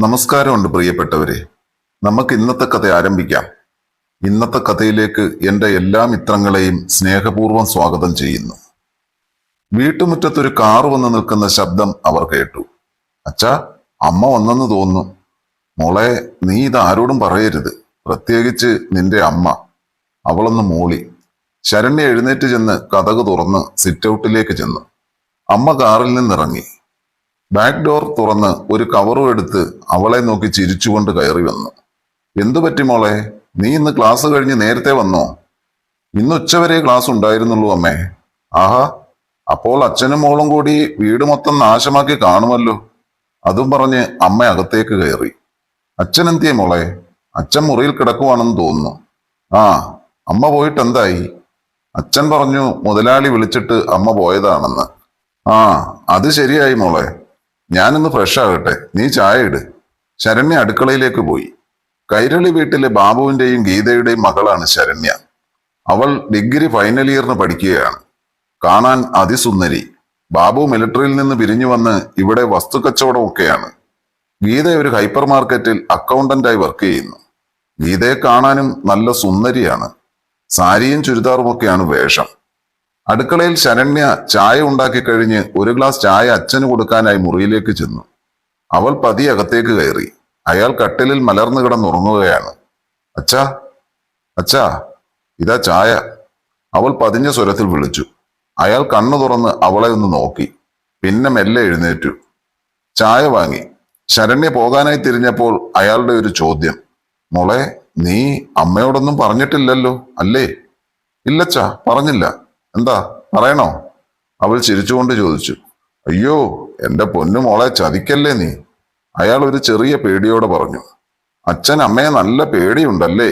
നമസ്കാരമുണ്ട് പ്രിയപ്പെട്ടവരെ. നമുക്ക് ഇന്നത്തെ കഥ ആരംഭിക്കാം. ഇന്നത്തെ കഥയിലേക്ക് എന്റെ എല്ലാ മിത്രങ്ങളെയും സ്നേഹപൂർവം സ്വാഗതം ചെയ്യുന്നു. വീട്ടുമുറ്റത്തൊരു കാറ് വന്ന് നിൽക്കുന്ന ശബ്ദം അവർ കേട്ടു. അച്ഛാ അമ്മ വന്നെന്ന് തോന്നുന്നു. മോളെ നീ ഇത് ആരോടും പറയരുത്. പ്രത്യേകിച്ച് നിന്റെ അമ്മ. അവളൊന്ന് മൂളി. ശരണ്യ എഴുന്നേറ്റ് ചെന്ന് കഥക് തുറന്ന് സിറ്റൗട്ടിലേക്ക് ചെന്നു. അമ്മ കാറിൽ നിന്നിറങ്ങി. ബാക്ക് ഡോർ തുറന്ന് ഒരു കവറും എടുത്ത് അവളെ നോക്കി ചിരിച്ചുകൊണ്ട് കയറി വന്നു. എന്തു പറ്റി മോളെ? നീ ഇന്ന് ക്ലാസ് കഴിഞ്ഞ് നേരത്തെ വന്നോ? ഇന്ന് ഉച്ചവരെ ക്ലാസ് ഉണ്ടായിരുന്നുള്ളൂ അമ്മേ. ആഹാ അപ്പോൾ അച്ഛനും മോളും കൂടി വീട് മൊത്തം നാശമാക്കി കാണുമല്ലോ. അതും പറഞ്ഞ് അമ്മ അകത്തേക്ക് കയറി. അച്ഛൻ എന്തിയെ മോളെ? അച്ഛൻ മുറിയിൽ കിടക്കുവാണെന്ന് തോന്നുന്നു. ആ അമ്മ പോയിട്ട് എന്തായി അച്ഛൻ പറഞ്ഞു മുതലാളി വിളിച്ചിട്ട് അമ്മ പോയതാണെന്ന്. ആ അത് ശരിയായി മോളെ. ഞാനിന്ന് ഫ്രഷ് ആകട്ടെ. നീ ചായ ഇട്. ശരണ്യ അടുക്കളയിലേക്ക് പോയി. കൈരളി വീട്ടിലെ ബാബുവിന്റെയും ഗീതയുടെയും മകളാണ് ശരണ്യ. അവൾ ഡിഗ്രി ഫൈനൽ ഇയറിന് പഠിക്കുകയാണ്. കാണാൻ അതിസുന്ദരി. ബാബു മിലിറ്ററിയിൽ നിന്ന് പിരിഞ്ഞു വന്ന് ഇവിടെ വസ്തുക്കച്ചവടമൊക്കെയാണ്. ഗീത ഒരു ഹൈപ്പർ മാർക്കറ്റിൽ അക്കൗണ്ടന്റായി വർക്ക് ചെയ്യുന്നു. ഗീതയെ കാണാനും നല്ല സുന്ദരിയാണ്. സാരിയും ചുരിദാറുമൊക്കെയാണ് വേഷം. അടുക്കളയിൽ ശരണ്യ ചായ ഉണ്ടാക്കി കഴിഞ്ഞ് ഒരു ഗ്ലാസ് ചായ അച്ഛന് കൊടുക്കാനായി മുറിയിലേക്ക് ചെന്നു. അവൾ പതി അകത്തേക്ക് കയറി. അയാൾ കട്ടിലിൽ മലർന്നു കിടന്നുറങ്ങുകയാണ്. അച്ഛാ അച്ഛാ ഇതാ ചായ. അവൾ പതിഞ്ഞ സ്വരത്തിൽ വിളിച്ചു. അയാൾ കണ്ണു തുറന്ന് അവളെ ഒന്ന് നോക്കി. പിന്നെ മെല്ലെ എഴുന്നേറ്റു. ചായ വാങ്ങി. ശരണ്യ പോകാനായി തിരിഞ്ഞപ്പോൾ അയാളുടെ ഒരു ചോദ്യം. മോളെ നീ അമ്മയോടൊന്നും പറഞ്ഞിട്ടില്ലല്ലോ അല്ലേ? ഇല്ലച്ചാ പറഞ്ഞില്ല. എന്താ? പറയണോ? അവൾ ചിരിച്ചുകൊണ്ട് ചോദിച്ചു. അയ്യോ എന്റെ പൊന്നു മോളെ ചതിക്കല്ലേ നീ? അയാൾ ഒരു ചെറിയ പേടിയോടെ പറഞ്ഞു. അച്ഛൻ അമ്മയെ നല്ല പേടിയുണ്ടല്ലേ?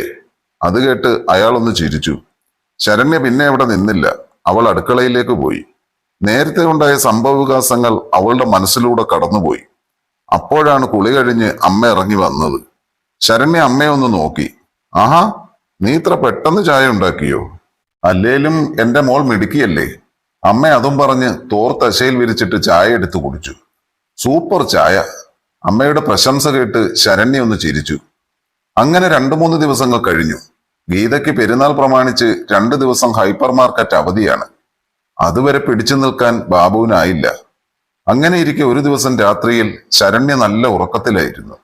അത് കേട്ട് അയാളൊന്ന് ചിരിച്ചു. ശരണ്യ പിന്നെ അവിടെ നിന്നില്ല. അവൾ അടുക്കളയിലേക്ക് പോയി. നേരത്തെ ഉണ്ടായ സംഭവവികാസങ്ങൾ അവളുടെ മനസ്സിലൂടെ കടന്നുപോയി. അപ്പോഴാണ് കുളി കഴിഞ്ഞ് അമ്മ ഇറങ്ങി വന്നത്. ശരണ്യ അമ്മയെ ഒന്ന് നോക്കി. ആഹാ നീ ഇത്ര പെട്ടെന്ന് ചായ ഉണ്ടാക്കിയോ? അല്ലേലും എന്റെ മോൾ മിടുക്കിയല്ലേ? അമ്മ അതും പറഞ്ഞ് തോർത്തശയിൽ വിരിച്ചിട്ട് ചായ എടുത്തു കുടിച്ചു. സൂപ്പർ ചായ. അമ്മയുടെ പ്രശംസ കേട്ട് ശരണ്യ ഒന്ന് ചിരിച്ചു. അങ്ങനെ രണ്ടു മൂന്ന് ദിവസങ്ങൾ കഴിഞ്ഞു. ഗീതയ്ക്ക് പെരുന്നാൾ പ്രമാണിച്ച് രണ്ടു ദിവസം ഹൈപ്പർ മാർക്കറ്റ് അവധിയാണ്. അതുവരെ പിടിച്ചു നിൽക്കാൻ ബാബുവിനായില്ല. അങ്ങനെ ഇരിക്കെ ഒരു ദിവസം രാത്രിയിൽ ശരണ്യ നല്ല ഉറക്കത്തിലായിരുന്നു.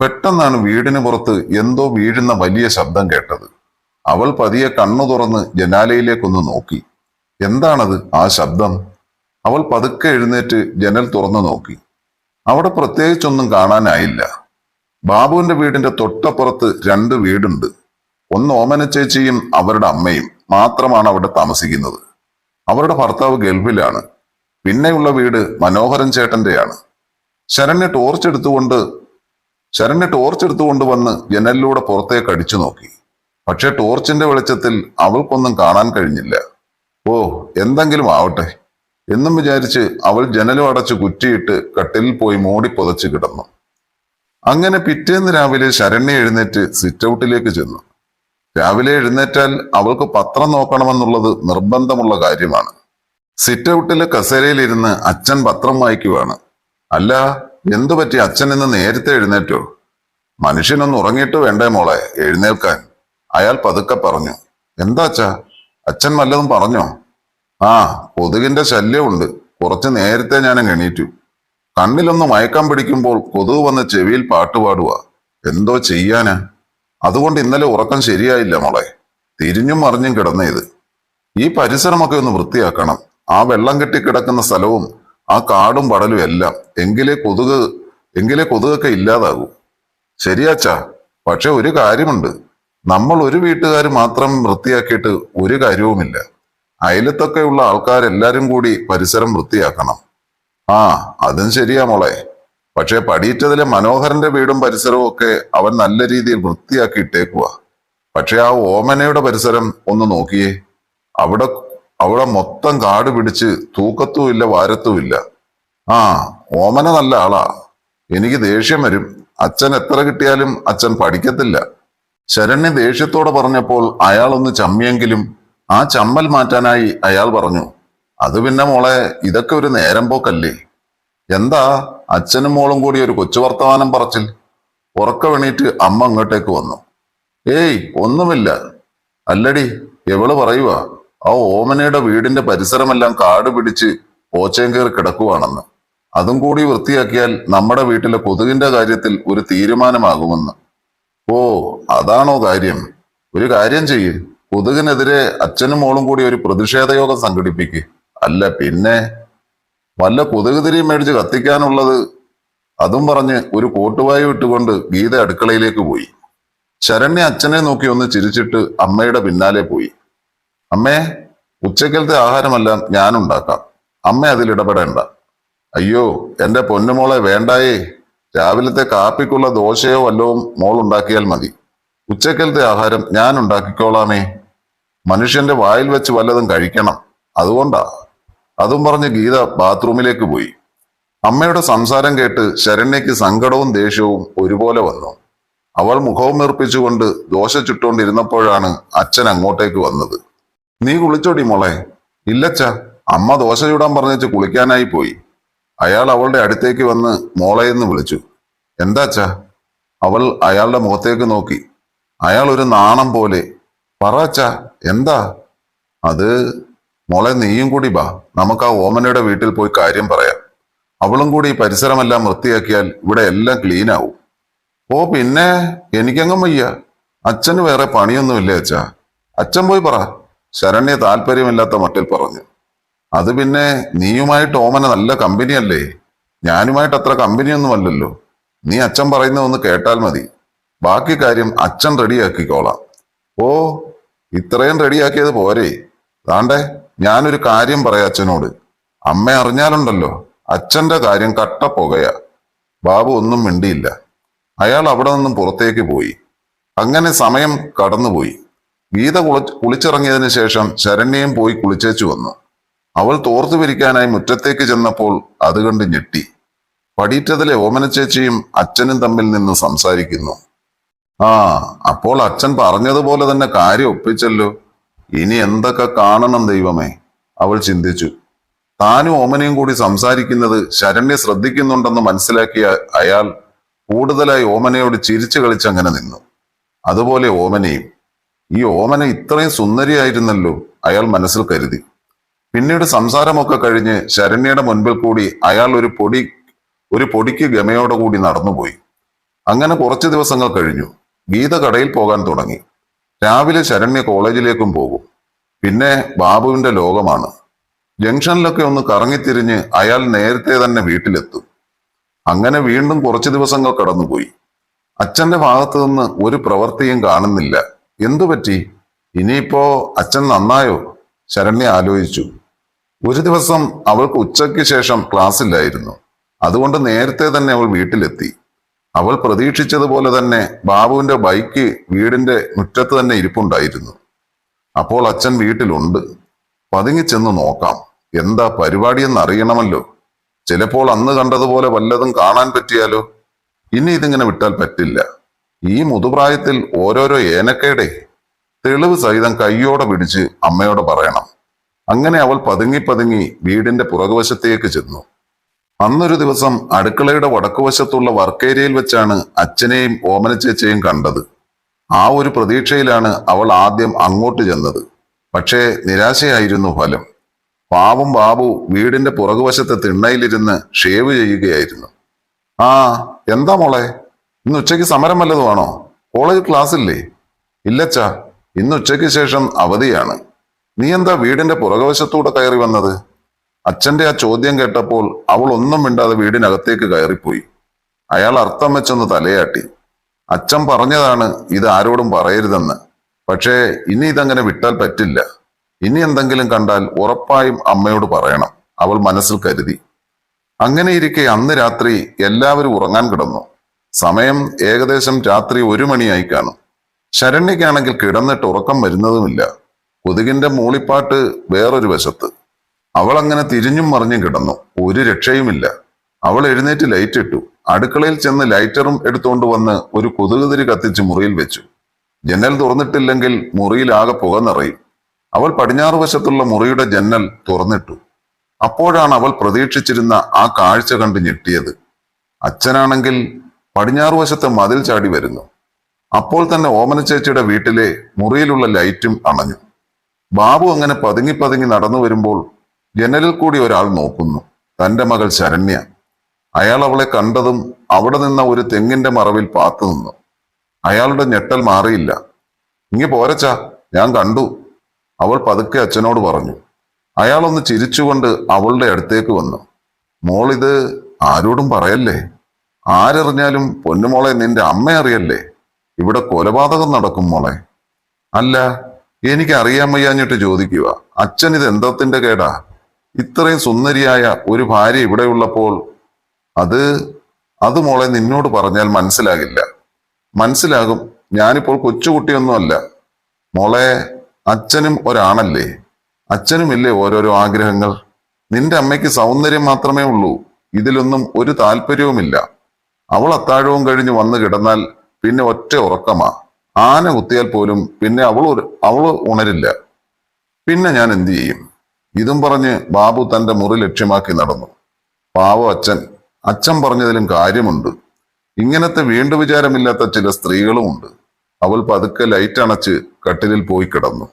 പെട്ടെന്നാണ് വീടിന് പുറത്ത് എന്തോ വീഴുന്ന വലിയ ശബ്ദം കേട്ടത്. അവൾ പതിയെ കണ്ണു തുറന്ന് ജനാലയിലേക്കൊന്ന് നോക്കി. എന്താണത് ആ ശബ്ദം? അവൾ പതുക്കെ എഴുന്നേറ്റ് ജനൽ തുറന്നു നോക്കി. അവിടെ പ്രത്യേകിച്ചൊന്നും കാണാനായില്ല. ബാബുവിന്റെ വീടിന്റെ തൊട്ടപ്പുറത്ത് രണ്ട് വീടുണ്ട്. ഒന്ന് ഓമന ചേച്ചിയും അവരുടെ അമ്മയും മാത്രമാണ് അവിടെ താമസിക്കുന്നത്. അവരുടെ ഭർത്താവ് ഗൾഫിലാണ്. പിന്നെയുള്ള വീട് മനോഹരൻ ചേട്ടന്റെയാണ്. ശരണ്യ ടോർച്ച് എടുത്തുകൊണ്ട് ശരണ്യ ടോർച്ച് എടുത്തുകൊണ്ട് വന്ന് ജനലിലൂടെ പുറത്തേക്ക് അടിച്ചു നോക്കി. പക്ഷെ ടോർച്ചിന്റെ വെളിച്ചത്തിൽ അവൾക്കൊന്നും കാണാൻ കഴിഞ്ഞില്ല. ഓ എന്തെങ്കിലും ആവട്ടെ. എന്നും വിചാരിച്ച് അവൾ ജനലും അടച്ച് കുറ്റിയിട്ട് കട്ടിലിൽ പോയി മൂടി പുതച്ച് കിടന്നു. അങ്ങനെ പിറ്റേന്ന് രാവിലെ ശരണ്യ എഴുന്നേറ്റ് സിറ്റ് ഔട്ടിലേക്ക് ചെന്നു. രാവിലെ എഴുന്നേറ്റാൽ അവൾക്ക് പത്രം നോക്കണമെന്നുള്ളത് നിർബന്ധമുള്ള കാര്യമാണ്. സിറ്റ് ഔട്ടിലെ കസേരയിലിരുന്ന് അച്ഛൻ പത്രം വായിക്കുവാണ്. അല്ല എന്തു പറ്റി അച്ഛൻ ഇന്ന് നേരത്തെ എഴുന്നേറ്റോ? മനുഷ്യനൊന്ന് ഉറങ്ങിയിട്ട് വേണ്ടേ മോളെ? എഴുന്നേൽക്കാൻ. അയാൾ പതുക്കെ പറഞ്ഞു എന്താച്ചാ അച്ഛൻ വല്ലതും പറഞ്ഞോ? ആ കൊതുകിന്റെ ശല്യമുണ്ട്. കുറച്ച് നേരത്തെ ഞാൻ എണീറ്റു. കണ്ണിലൊന്ന് മയക്കം പിടിക്കുമ്പോൾ കൊതുക് വന്ന് ചെവിയിൽ പാട്ടുപാടുക എന്തോ ചെയ്യാനാ? അതുകൊണ്ട് ഇന്നലെ ഉറക്കം ശരിയായില്ല മോളെ. തിരിഞ്ഞും മറിഞ്ഞും കിടന്നേത് ഈ പരിസരമൊക്കെ ഒന്ന് വൃത്തിയാക്കണം. ആ വെള്ളം കെട്ടി കിടക്കുന്ന സ്ഥലവും ആ കാടും പടലും എല്ലാം എങ്കിലേ കൊതുക് എങ്കിലേ കൊതുകൊക്കെ ഇല്ലാതാകൂ. ശരിയാച്ചാ പക്ഷെ ഒരു കാര്യമുണ്ട്. നമ്മൾ ഒരു വീട്ടുകാർ മാത്രം വൃത്തിയാക്കിയിട്ട് ഒരു കാര്യവുമില്ല. അയലത്തൊക്കെയുള്ള ആൾക്കാരെല്ലാരും കൂടി പരിസരം വൃത്തിയാക്കണം. ആ അതും ശരിയാ മോളെ. പക്ഷെ പടിയിറ്റതിലെ മനോഹരന്റെ വീടും പരിസരവും ഒക്കെ അവൻ നല്ല രീതിയിൽ വൃത്തിയാക്കി ഇട്ടേക്കുക പക്ഷെ ആ ഓമനയുടെ പരിസരം ഒന്ന് നോക്കിയേ. അവിടെ അവിടെ മൊത്തം കാട് പിടിച്ച് തൂക്കത്തും ഇല്ല വാരത്തും ഇല്ല. ആ ഓമന നല്ല ആളാ. എനിക്ക് ദേഷ്യം വരും. അച്ഛൻ എത്ര കിട്ടിയാലും അച്ഛൻ പഠിക്കത്തില്ല. ശരണ്യ ദേഷ്യത്തോടെ പറഞ്ഞപ്പോൾ അയാളൊന്ന് ചമ്മിയെങ്കിലും ആ ചമ്മൽ മാറ്റാനായി അയാൾ പറഞ്ഞു അത് പിന്നെ മോളെ ഇതൊക്കെ ഒരു നേരം പോക്കല്ലേ? എന്താ അച്ഛനും മോളും കൂടി ഒരു കൊച്ചു വർത്തമാനം പറച്ചിൽ? ഉറക്കമെണീറ്റ് അമ്മ അങ്ങോട്ടേക്ക് വന്നു ഏയ് ഒന്നുമില്ല. അല്ലടി എവൾ പറയുക ആ ഓമനയുടെ വീടിന്റെ പരിസരമെല്ലാം കാട് പിടിച്ച് ഓച്ചയും കയറി കിടക്കുവാണെന്ന്. അതും കൂടി വൃത്തിയാക്കിയാൽ നമ്മുടെ വീട്ടിലെ കൊതുകിന്റെ കാര്യത്തിൽ ഒരു തീരുമാനമാകുമെന്ന്. ഓ അതാണോ കാര്യം. ഒരു കാര്യം ചെയ്യ്. കൊതുകിനെതിരെ അച്ഛനും മോളും കൂടി ഒരു പ്രതിഷേധ യോഗം സംഘടിപ്പിക്ക്. അല്ല പിന്നെ? വല്ല കൊതുക് തിരി മേടിച്ച് കത്തിക്കാനുള്ളത്. അതും പറഞ്ഞ് ഒരു കോട്ടുവായു ഇട്ടുകൊണ്ട് ഗീത അടുക്കളയിലേക്ക് പോയി. ശരണ്യ അച്ഛനെ നോക്കി ഒന്ന് ചിരിച്ചിട്ട് അമ്മയുടെ പിന്നാലെ പോയി. അമ്മേ ഉച്ചക്കലത്തെ ആഹാരമെല്ലാം ഞാനുണ്ടാക്കാം. അമ്മ അതിൽ ഇടപെടേണ്ട. അയ്യോ എന്റെ പൊന്നുമോളെ വേണ്ടായേ. രാവിലത്തെ കാപ്പിക്കുള്ള ദോശയോ വല്ലവും മോൾ ഉണ്ടാക്കിയാൽ മതി. ഉച്ചക്കലത്തെ ആഹാരം ഞാൻ ഉണ്ടാക്കിക്കോളാമേ. മനുഷ്യന്റെ വായിൽ വെച്ച് വല്ലതും കഴിക്കണം. അതുകൊണ്ടാ. അതും പറഞ്ഞ് ഗീത ബാത്റൂമിലേക്ക് പോയി. അമ്മയുടെ സംസാരം കേട്ട് ശരണ്യയ്ക്ക് സങ്കടവും ദേഷ്യവും ഒരുപോലെ വന്നു. അവൾ മുഖവും വീർപ്പിച്ചുകൊണ്ട് ദോശ ചുട്ടുകൊണ്ടിരുന്നപ്പോഴാണ് അച്ഛൻ അങ്ങോട്ടേക്ക് വന്നത്. നീ കുളിച്ചോടി മോളെ. ഇല്ലച്ച അമ്മ ദോശ ചൂടാൻ പറഞ്ഞേച്ച് കുളിക്കാനായി പോയി. അയാൾ അവളുടെ അടുത്തേക്ക് വന്ന് മോളയെന്ന് വിളിച്ചു. എന്താച്ചാ അവൾ അയാളുടെ മുഖത്തേക്ക് നോക്കി. അയാൾ ഒരു നാണം പോലെ പറ അച്ഛാ എന്താ? അത് മോളെ നീയും കൂടി ബാ നമുക്ക് ആ ഓമനയുടെ വീട്ടിൽ പോയി കാര്യം പറയാം. അവളും കൂടി ഈ പരിസരമെല്ലാം വൃത്തിയാക്കിയാൽ ഇവിടെ എല്ലാം ക്ലീൻ ആവും. ഓ പിന്നെ എനിക്കങ്ങും വയ്യ. അച്ഛന് വേറെ പണിയൊന്നുമില്ല അച്ഛാ? അച്ഛൻ പോയി പറ. ശരണ്യ താല്പര്യമില്ലാത്ത മട്ടിൽ പറഞ്ഞു. അത് പിന്നെ നീയുമായിട്ട് ഓമന നല്ല കമ്പനിയല്ലേ? ഞാനുമായിട്ട് അത്ര കമ്പനിയൊന്നുമല്ലല്ലോ നീ അച്ഛൻ പറയുന്ന ഒന്ന് കേട്ടാൽ മതി. ബാക്കി കാര്യം അച്ഛൻ റെഡിയാക്കിക്കോളാം. ഓ ഇത്രയും റെഡിയാക്കിയത് പോരെ. താണ്ടേ ഞാനൊരു കാര്യം പറയാം അച്ഛനോട്. അമ്മ അറിഞ്ഞാലുണ്ടല്ലോ അച്ഛന്റെ കാര്യം കട്ട പുകയാ ബാബു ഒന്നും മിണ്ടിയില്ല. അയാൾ അവിടെ നിന്നും പുറത്തേക്ക് പോയി. അങ്ങനെ സമയം കടന്നുപോയി. ഗീത കുളി കുളിച്ചിറങ്ങിയതിനു ശേഷം ശരണ്യയും പോയി കുളിച്ചേച്ചു വന്നു. അവൾ തോർത്തു പിരിക്കാനായി മുറ്റത്തേക്ക് ചെന്നപ്പോൾ അത് കണ്ട് ഞെട്ടി. പടിയിറ്റതിലെ ഓമനച്ചേച്ചിയും അച്ഛനും തമ്മിൽ നിന്ന് സംസാരിക്കുന്നു. ആ അപ്പോൾ അച്ഛൻ പറഞ്ഞതുപോലെ തന്നെ കാര്യം ഒപ്പിച്ചല്ലോ. ഇനി എന്തൊക്കെ കാണണം ദൈവമേ? അവൾ ചിന്തിച്ചു. താനും ഓമനയും കൂടി സംസാരിക്കുന്നത് ശരണ്യ ശ്രദ്ധിക്കുന്നുണ്ടെന്ന് മനസ്സിലാക്കിയ അയാൾ കൂടുതലായി ഓമനയോട് ചിരിച്ചു കളിച്ചങ്ങനെ നിന്നു. അതുപോലെ ഓമനയും. ഈ ഓമന ഇത്രയും സുന്ദരിയായിരുന്നല്ലോ അയാൾ മനസ്സിൽ കരുതി. പിന്നീട് സംസാരമൊക്കെ കഴിഞ്ഞ് ശരണ്യയുടെ മുൻപിൽ കൂടി അയാൾ ഒരു പൊടി ഒരു പൊടിക്ക് ഗമയോടെ കൂടി നടന്നുപോയി. അങ്ങനെ കുറച്ചു ദിവസങ്ങൾ കഴിഞ്ഞു. ഗീത കടയിൽ പോകാൻ തുടങ്ങി. രാവിലെ ശരണ്യ കോളേജിലേക്കും പോകും. പിന്നെ ബാബുവിന്റെ ലോകമാണ്. ജംഗ്ഷനിലൊക്കെ ഒന്ന് കറങ്ങിത്തിരിഞ്ഞ് അയാൾ നേരത്തെ തന്നെ വീട്ടിലെത്തും. അങ്ങനെ വീണ്ടും കുറച്ചു ദിവസങ്ങൾ കടന്നുപോയി. അച്ഛന്റെ ഭാഗത്തു നിന്ന് ഒരു പ്രവൃത്തിയും കാണുന്നില്ല. എന്തു പറ്റി ഇനിയിപ്പോ അച്ഛൻ നന്നായോ? ശരണ്യ ആലോചിച്ചു. ഒരു ദിവസം അവൾക്ക് ഉച്ചയ്ക്ക് ശേഷം ക്ലാസ് ക്ലാസ്സില്ലായിരുന്നു അതുകൊണ്ട് നേരത്തെ തന്നെ അവൾ വീട്ടിലെത്തി. അവൾ പ്രതീക്ഷിച്ചതുപോലെ തന്നെ ബാബുവിന്റെ ബൈക്ക് വീടിന്റെ മുറ്റത്ത് തന്നെ ഇരിപ്പുണ്ടായിരുന്നു. അപ്പോൾ അച്ഛൻ വീട്ടിലുണ്ട്. പതുങ്ങി ചെന്ന് നോക്കാം. എന്താ പരിപാടിയെന്ന് അറിയണമല്ലോ. ചിലപ്പോൾ അന്ന് കണ്ടതുപോലെ വല്ലതും കാണാൻ പറ്റിയാലോ? ഇനി ഇതിങ്ങനെ വിട്ടാൽ പറ്റില്ല. ഈ മുതുപ്രായത്തിൽ ഓരോരോ ഏനക്കേടെ? തെളിവ് സഹിതം കയ്യോടെ പിടിച്ച് അമ്മയോട് പറയണം. അങ്ങനെ അവൾ പതുങ്ങി പതുങ്ങി വീടിന്റെ പുറകുവശത്തേക്ക് ചെന്നു. അന്നൊരു ദിവസം അടുക്കളയുടെ വടക്കുവശത്തുള്ള വർക്കേരിയയിൽ വെച്ചാണ് അച്ഛനെയും ഓമന ഓമനച്ചേച്ചയും കണ്ടത്. ആ ഒരു പ്രതീക്ഷയിലാണ് അവൾ ആദ്യം അങ്ങോട്ട് ചെന്നത്. പക്ഷേ നിരാശയായിരുന്നു ഫലം. പാവം ബാബു വീടിന്റെ പുറകുവശത്തെ തിണ്ണയിലിരുന്ന് ഷേവ് ചെയ്യുകയായിരുന്നു. ആ എന്താ മോളെ? ഇന്ന് ഉച്ചയ്ക്ക് സമരം വല്ലതുമാണോ? കോളേജ് ക്ലാസ് ഇല്ലേ ഇല്ലച്ചാ ഇന്ന് ഉച്ചയ്ക്ക് ശേഷം അവധിയാണ്. നീ എന്താ വീടിന്റെ പുറകവശത്തൂടെ കയറി വന്നത്? അച്ഛന്റെ ആ ചോദ്യം കേട്ടപ്പോൾ അവൾ ഒന്നും മിണ്ടാതെ വീടിനകത്തേക്ക് കയറിപ്പോയി. അയാൾ അർത്ഥം വെച്ചൊന്ന് തലയാട്ടി. അച്ഛൻ പറഞ്ഞതാണ് ഇത് ആരോടും പറയരുതെന്ന്. പക്ഷേ ഇനി ഇതങ്ങനെ വിട്ടാൽ പറ്റില്ല. ഇനി എന്തെങ്കിലും കണ്ടാൽ ഉറപ്പായും അമ്മയോട് പറയണം അവൾ മനസ്സിൽ കരുതി. അങ്ങനെ ഇരിക്കെ അന്ന് രാത്രി എല്ലാവരും ഉറങ്ങാൻ കിടന്നു. സമയം ഏകദേശം രാത്രി ഒരു മണിയായി കാണും. ശരണ്യക്കാണെങ്കിൽ കിടന്നിട്ട് ഉറക്കം വരുന്നതുമില്ല. കൊതുകിന്റെ മൂളിപ്പാട്ട് വേറൊരു വശത്ത്. അവൾ അങ്ങനെ തിരിഞ്ഞും മറിഞ്ഞും കിടന്നു. ഒരു രക്ഷയുമില്ല. അവൾ എഴുന്നേറ്റ് ലൈറ്റ് ഇട്ടു. അടുക്കളയിൽ ചെന്ന് ലൈറ്ററും എടുത്തുകൊണ്ട് വന്ന് ഒരു കൊതുകുതിരി കത്തിച്ച് മുറിയിൽ വെച്ചു. ജനൽ തുറന്നിട്ടില്ലെങ്കിൽ മുറിയിലാകെ പുക നിറയും. അവൾ പടിഞ്ഞാറ് വശത്തുള്ള മുറിയുടെ ജനൽ തുറന്നിട്ടു. അപ്പോഴാണ് അവൾ പ്രതീക്ഷിച്ചിരുന്ന ആ കാഴ്ച കണ്ട് ഞെട്ടിയത്. അച്ഛനാണെങ്കിൽ പടിഞ്ഞാറ് വശത്തെ മതിൽ ചാടി വരുന്നു. അപ്പോൾ തന്നെ ഓമന ചേച്ചിയുടെ വീട്ടിലെ മുറിയിലുള്ള ലൈറ്റും അണഞ്ഞു. ബാബു അങ്ങനെ പതുങ്ങി പതുങ്ങി നടന്നു വരുമ്പോൾ ജനലിൽ കൂടി ഒരാൾ നോക്കുന്നു. തന്റെ മകൾ ശരണ്യ. അയാൾ അവളെ കണ്ടതും അവിടെ നിന്ന ഒരു തെങ്ങിന്റെ മറവിൽ പാത്തു നിന്നു. അയാളുടെ ഞെട്ടൽ മാറിയില്ല. ഇങ്ങി പോരച്ചാ ഞാൻ കണ്ടു അവൾ പതുക്കെ അച്ഛനോട് പറഞ്ഞു. അയാളൊന്ന് ചിരിച്ചുകൊണ്ട് അവളുടെ അടുത്തേക്ക് വന്നു. മോൾ ഇത് ആരോടും പറയല്ലേ? ആരറിഞ്ഞാലും പൊന്നുമോളെ നിന്റെ അമ്മ അറിയല്ലേ? ഇവിടെ കൊലപാതകം നടക്കും മോളെ. അല്ല എനിക്ക് അറിയാൻ വയ്യാഞ്ഞിട്ട് ചോദിക്കുക. അച്ഛൻ ഇത് എന്തത്തിന്റെ കേടാ? ഇത്രയും സുന്ദരിയായ ഒരു ഭാര്യ ഇവിടെ ഉള്ളപ്പോൾ അത് അത് മോളെ നിന്നോട് പറഞ്ഞാൽ മനസ്സിലാകില്ല. മനസ്സിലാകും ഞാനിപ്പോൾ കൊച്ചുകുട്ടിയൊന്നുമല്ല. മോളെ അച്ഛനും ഒരാണല്ലേ? അച്ഛനുമില്ലേ ഓരോരോ ആഗ്രഹങ്ങൾ? നിന്റെ അമ്മയ്ക്ക് സൗന്ദര്യം മാത്രമേ ഉള്ളൂ. ഇതിലൊന്നും ഒരു താല്പര്യവുമില്ല. അവൾ അത്താഴവും കഴിഞ്ഞ് വന്നു കിടന്നാൽ പിന്നെ ഒറ്റ ഉറക്കമാ. ആന കുത്തിയാൽ പോലും പിന്നെ അവൾ അവൾ ഉണരില്ല. പിന്നെ ഞാൻ എന്തു ചെയ്യും? ഇതും പറഞ്ഞ് ബാബു തന്റെ മുറി ലക്ഷ്യമാക്കി നടന്നു. പാവ അച്ഛൻ അച്ഛൻ പറഞ്ഞതിലും കാര്യമുണ്ട്. ഇങ്ങനത്തെ വീണ്ടു വിചാരമില്ലാത്ത ചില സ്ത്രീകളുമുണ്ട്. അവൾ പതുക്കെ ലൈറ്റ് അണച്ച് കട്ടിലിൽ പോയി കിടന്നു.